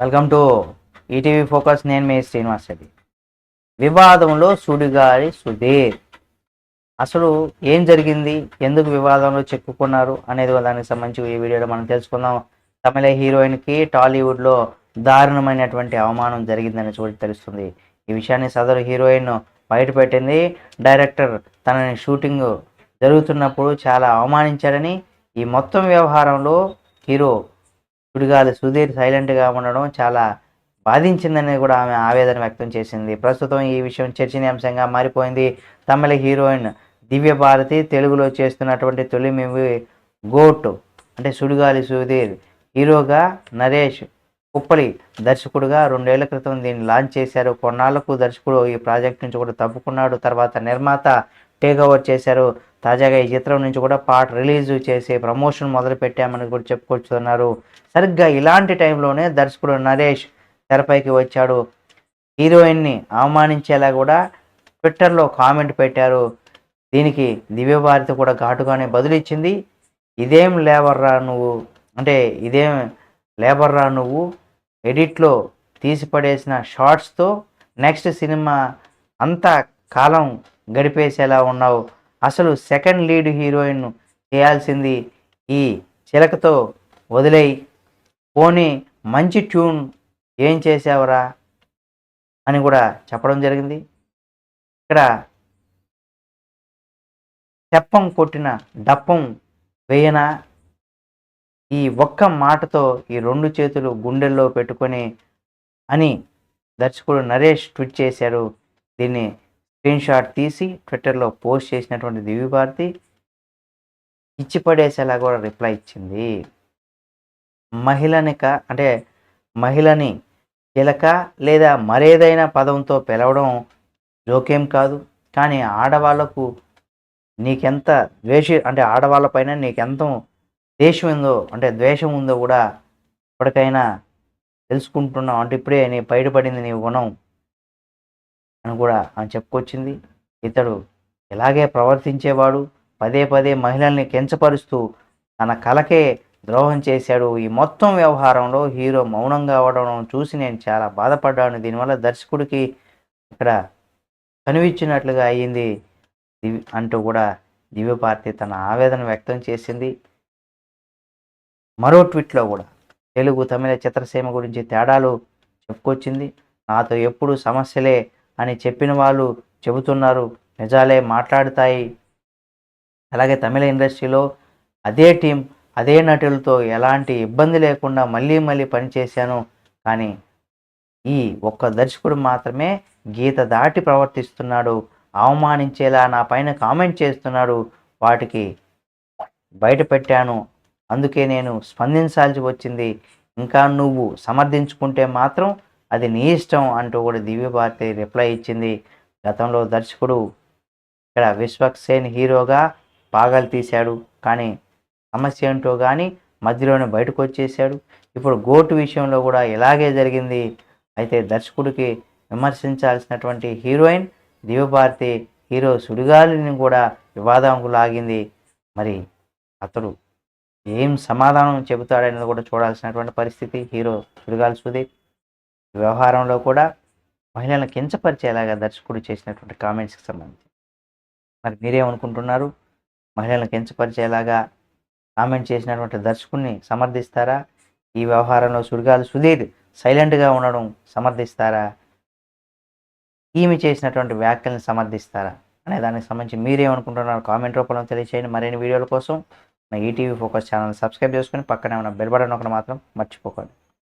Welcome to ETV focus నేను మీ శ్రీనివాస్ రెడ్డి. వివాదంలో సుడిగాలి సుధీర్. అసలు ఏం జరిగింది? ఎందుకు వివాదంలో చెక్కుకున్నారు? అనేది దానికి సంబంధించి ఈ వీడియోలో మనం తెలుసుకుందాం. తమిళ హీరోయిన్కి టాలీవుడ్లో దారుణమైనటువంటి అవమానం జరిగిందని చూడి తెలుస్తుంది. ఈ విషయాన్ని సదరు హీరోయిన్ బయటపెట్టింది. డైరెక్టర్ తనని షూటింగ్ జరుగుతున్నప్పుడు చాలా అవమానించాడని ఈ మొత్తం వ్యవహారంలో హీరో సుడిగాలి సుధీర్ సైలెంట్గా ఉండడం చాలా బాధించిందని కూడా ఆమె ఆవేదన వ్యక్తం చేసింది. ప్రస్తుతం ఈ విషయం చర్చనీయాంశంగా మారిపోయింది. తమిళ హీరోయిన్ దివ్య భారతి తెలుగులో చేస్తున్నటువంటి తొలి మూవీ గోట్ అంటే సుడిగాలి సుధీర్ హీరోగా నరేష్ కుప్పలి దర్శకుడుగా రెండేళ్ళ క్రితం దీన్ని లాంచ్ చేశారు. కొన్నాళ్ళకు దర్శకుడు ఈ ప్రాజెక్ట్ నుంచి కూడా తప్పుకున్నాడు. తర్వాత నిర్మాత టేక్ ఓవర్ చేశారు. తాజాగా ఈ చిత్రం నుంచి కూడా పాట రిలీజ్ చేసే ప్రమోషన్ మొదలు పెట్టామని కూడా చెప్పుకొచ్చుతున్నారు. సరిగ్గా ఇలాంటి టైంలోనే దర్శకుడు నరేష్ తెరపైకి వచ్చాడు. హీరోయిన్ని అవమానించేలా కూడా ట్విట్టర్లో కామెంట్ పెట్టారు. దీనికి దివ్యభారతి కూడా ఘాటుగానే బదులిచ్చింది. ఇదేం లేబర్రా నువ్వు? అంటే ఇదేం లేబర్రా నువ్వు? ఎడిట్లో తీసిపడేసిన షార్ట్స్తో నెక్స్ట్ సినిమా అంతా కాలం గడిపేసేలా ఉన్నావు. అసలు సెకండ్ లీడ్ హీరోయిన్ చేయాల్సింది ఈ చిలకతో వదిలేయి. పోనీ మంచి ట్యూన్ ఏం చేసావరా అని కూడా చెప్పడం జరిగింది. ఇక్కడ తెప్పం కొట్టిన డప్పం వేయనా? ఈ ఒక్క మాటతో ఈ రెండు చేతులు గుండెల్లో పెట్టుకొని అని దర్శకుడు నరేష్ ట్వీట్ చేశారు. దీన్ని స్క్రీన్ షాట్ తీసి ట్విట్టర్లో పోస్ట్ చేసినటువంటి దివ్యభారతి ఇచ్చి పడేసేలా కూడా రిప్లై ఇచ్చింది. మహిళనిక అంటే మహిళని చిలక లేదా మరేదైనా పదంతో పిలవడం జోక్యం కాదు. కానీ ఆడవాళ్ళకు నీకెంత ద్వేష అంటే ఆడవాళ్ళపైన నీకెంత దేశం ఉందో అంటే ద్వేషం ఉందో కూడా ఇప్పటికైనా తెలుసుకుంటున్నావు. అంటే ఇప్పుడే నీ బయటపడింది నీ గుణం. అని కూడా ఆమె చెప్పుకొచ్చింది. ఇతడు ఇలాగే ప్రవర్తించేవాడు పదే పదే మహిళల్ని కించపరుస్తూ తన కలకే ద్రోహం చేశాడు. ఈ మొత్తం వ్యవహారంలో హీరో మౌనంగా అవడం చూసి నేను చాలా బాధపడ్డాను. దీనివల్ల దర్శకుడికి ఇక్కడ కనిపించినట్లుగా అయ్యింది అంటూ కూడా దివ్యపార్తి తన ఆవేదన వ్యక్తం చేసింది. మరో ట్వీట్లో కూడా తెలుగు తమిళ చిత్రసీమ గురించి తేడాలు చెప్పుకొచ్చింది. నాతో ఎప్పుడు సమస్యలే అని చెప్పిన వాళ్ళు చెబుతున్నారు. నిజాలే మాట్లాడతాయి. అలాగే తమిళ ఇండస్ట్రీలో అదే టీం అదే నటులతో ఎలాంటి ఇబ్బంది లేకుండా మళ్ళీ మళ్ళీ పనిచేశాను కానీ ఈ ఒక్క దర్శకుడు మాత్రమే గీత దాటి ప్రవర్తిస్తున్నాడు. అవమానించేలా నా పైన కామెంట్ చేస్తున్నాడు. వాటికి బయట పెట్టాను. అందుకే నేను స్పందించాల్సి వచ్చింది. ఇంకా నువ్వు సమర్థించుకుంటే మాత్రం అది నీ ఇష్టం అంటూ కూడా దివ్యభారతి రిప్లై ఇచ్చింది. గతంలో దర్శకుడు ఇక్కడ విశ్వక్సేన్ హీరోగా పాగలు తీశాడు. కానీ సమస్య ఏంటో కానీ మధ్యలోనే బయటకు వచ్చేసాడు. ఇప్పుడు గోటు విషయంలో కూడా ఇలాగే జరిగింది. అయితే దర్శకుడికి విమర్శించాల్సినటువంటి హీరోయిన్ దివ్యభారతి హీరో సుడిగాలిని కూడా వివాదంకు లాగింది మరి అతడు ఏం సమాధానం చెబుతాడనేది కూడా చూడాల్సినటువంటి పరిస్థితి హీరో సుడిగాలి సుదీప్ వ్యవహారంలో కూడా మహిళలను కించపరిచేలాగా దర్శకుడు చేసినటువంటి కామెంట్స్కి సంబంధించి. మరి మీరేమనుకుంటున్నారు? మహిళలను కించపరిచేలాగా కామెంట్ చేసినటువంటి దర్శకుడిని సమర్థిస్తారా? ఈ వ్యవహారంలో సుడిగాలు సుధీర్ సైలెంట్గా ఉండడం సమర్థిస్తారా? ఈమె చేసినటువంటి వ్యాఖ్యలను సమర్థిస్తారా? అనే దానికి సంబంధించి మీరేమనుకుంటున్నారు? కామెంట్ రూపంలో తెలియచేయండి. మరిన్ని వీడియోల కోసం నా ఈటీవీ ఫోకస్ ఛానల్ సబ్స్క్రైబ్ చేసుకొని పక్కనే ఉన్న బెల్ బటన్ ఒకటి మాత్రం మర్చిపోకండి.